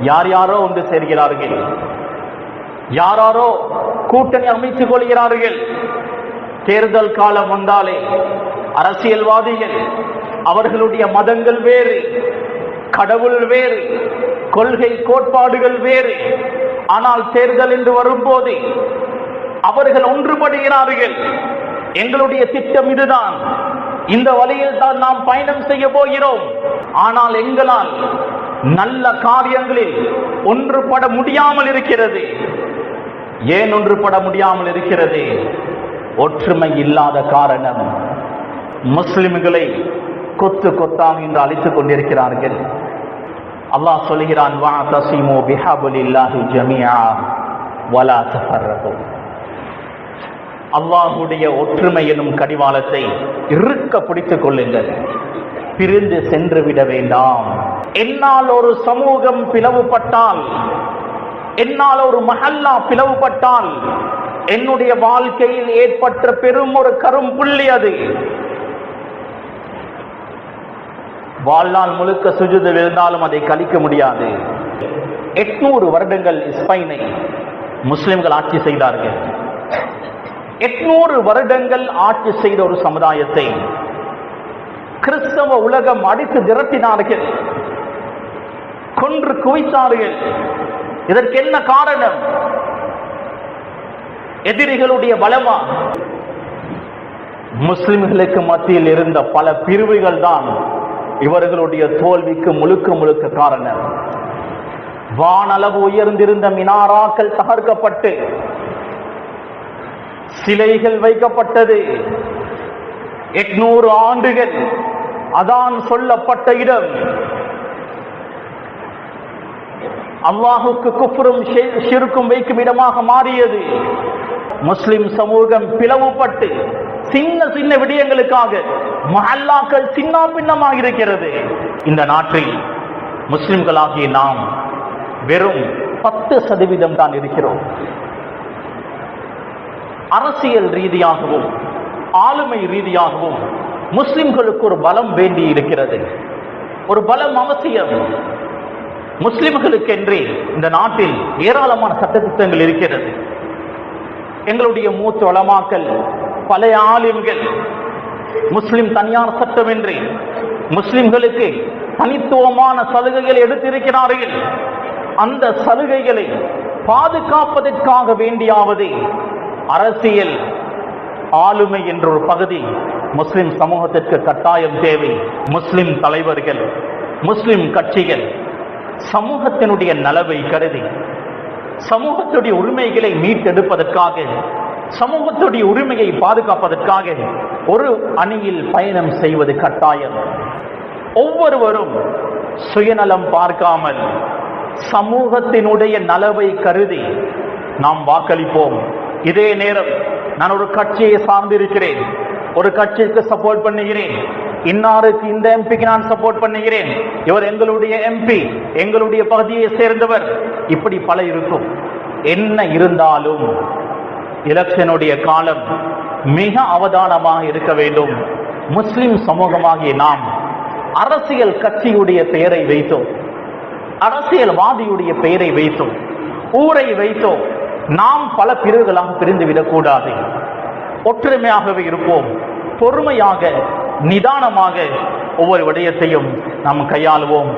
யார் யாரோ ஒன்று சேர்கிறார்கள்? யாராரோ கூட்டணி அமைத்துக் கொள்கிறார்கள்? தேர்தல் காலம் வந்தாலே அரசியல்வாதிகள் அவர்களுடைய மதங்கள் வேறு கடவுள் வேறு கொள்கை கோட்பாடுகள் வேறு. ஆனால் தேர்தல் என்று வரும்போது அவர்கள் ஒன்றுபடுகிறார்கள். எங்களுடைய திட்டம் இதுதான். இந்த வழியில் தான் நாம் பயணம் செய்ய போகிறோம். ஆனால் எங்களால் நல்ல காரியங்களில் ஒன்றுபட முடியாமல் இருக்கிறது. ஏன் ஒன்றுபட முடியாமல் இருக்கிறது? ஒற்றுமை இல்லாத காரணம். முஸ்லிம்களை கொத்து கொத்தாம் என்று அழைத்துக் கொண்டிருக்கிறார்கள். அல்லாஹ் சொல்கிறான் வா தசிமோ பிஹாபுலில்லாஹி ஜமியா வலா தஃபர்ரகு. அல்லாஹுடைய ஒற்றுமை எனும் கடிவாளத்தை இறுக்க பிடித்துக் கொள்ளுங்கள். பிரிந்து சென்று விட வேண்டாம். என்னால் ஒரு சமூகம் பிளவுபட்டால் என்னால் ஒரு மஹல்லா பிளவுபட்டால் என்னுடைய வாழ்க்கையில் ஏற்பட்ட பெரும் ஒரு கரும்புள்ளி அது. வாழ்நாள் முழுக்க சுஜிது விழுந்தாலும் அதை கழிக்க முடியாது. எட்நூறு வருடங்கள் ஸ்பெயினை முஸ்லிம்கள் ஆட்சி செய்தார்கள். எட்நூறு வருடங்கள் ஆட்சி செய்த ஒரு சமுதாயத்தை கிறிஸ்தவ உலகம் அடித்து திரட்டினார்கள். கொன்று குவித்தார்கள். இதற்கு என்ன காரணம்? எதிரிகளுடைய பலமா முஸ்லிம்களுக்கு மத்தியில் இருந்த பல பிரிவுகள் தான் இவர்களுடைய தோல்விக்கு முழுக்க முழுக்க காரணம். வானளவு உயர்ந்திருந்த மினாராக்கள் தகர்க்கப்பட்டு சிலைகள் வைக்கப்பட்டது. எட்நூறு ஆண்டுகள் அதான் சொல்லப்பட்ட இடம். அல்லாஹுக்கு குஃப்ரும் சிறுக்கும் வைக்கும் இடமாக மாறியது. முஸ்லிம் சமூகம் பிளவுபட்டு சின்ன சின்ன விடயங்களுக்காக மஹல்லாக்கள் சின்ன பின்னமாக இருக்கிறது. இந்த நாட்டில் முஸ்லிம்களாகிய நாம் வெறும் பத்து சதவீதம் தான் இருக்கிறோம். அரசியல் ரீதியாகவும் ஆளுமை ரீதியாகவும் முஸ்லிம்களுக்கு ஒரு பலம் வேண்டி இருக்கிறது. ஒரு பலம் அவசியம். முஸ்லிம்களுக்கென்றே இந்த நாட்டில் ஏராளமான சட்டத்திட்டங்கள் இருக்கிறது. எங்களுடைய மூத்த வளமாக்கல் பழைய ஆலிம்கள் முஸ்லிம் தனியார் சட்டம் என்று முஸ்லிம்களுக்கு தனித்துவமான சலுகைகளை எடுத்திருக்கிறார்கள். அந்த சலுகைகளை பாதுகாப்பதற்காக வேண்டியாவது அரசியல் ஆளுமை என்ற ஒரு பகுதி முஸ்லிம் சமூகத்திற்கு கட்டாயம் தேவை. முஸ்லிம் தலைவர்கள் முஸ்லிம் கட்சிகள் சமூகத்தினுடைய நலவை கருதி சமூகத்துடைய உரிமைகளை மீட்டெடுப்பதற்காக சமூகத்துடைய உரிமையை பாதுகாப்பதற்காக ஒரு அணியில் பயணம் செய்வது கட்டாயம். ஒவ்வொருவரும் சுயநலம் பார்க்காமல் சமூகத்தினுடைய நலவை கருதி நாம் வாக்களிப்போம். இதே நேரம் நான் ஒரு கட்சியை சார்ந்திருக்கிறேன். ஒரு கட்சிக்கு சப்போர்ட் பண்ணுகிறேன். இன்னாருக்கு இந்த எம்பிக்கு நான் சப்போர்ட் பண்ணுகிறேன். இவர் எங்களுடைய எம்பி எங்களுடைய பகுதியை சேர்ந்தவர். இப்படி பல இருக்கும். என்ன இருந்தாலும் எலெக்ஷனுடைய காலம் மிக அவதானமாக இருக்க வேண்டும். முஸ்லிம் சமூகமாகிய நாம் அரசியல் கட்சியுடைய பெயரை வைத்தோம். அரசியல்வாதியுடைய பெயரை வைத்தோம். ஊரை வைத்தோம். நாம் பல பிரிவுகளாக பிரிந்துவிடக் கூடாது. ஒற்றுமையாகவே இருப்போம். பொறுமையாக நிதானமாக ஒவ்வொரு விடயத்தையும் நாம் கையாளுவோம்.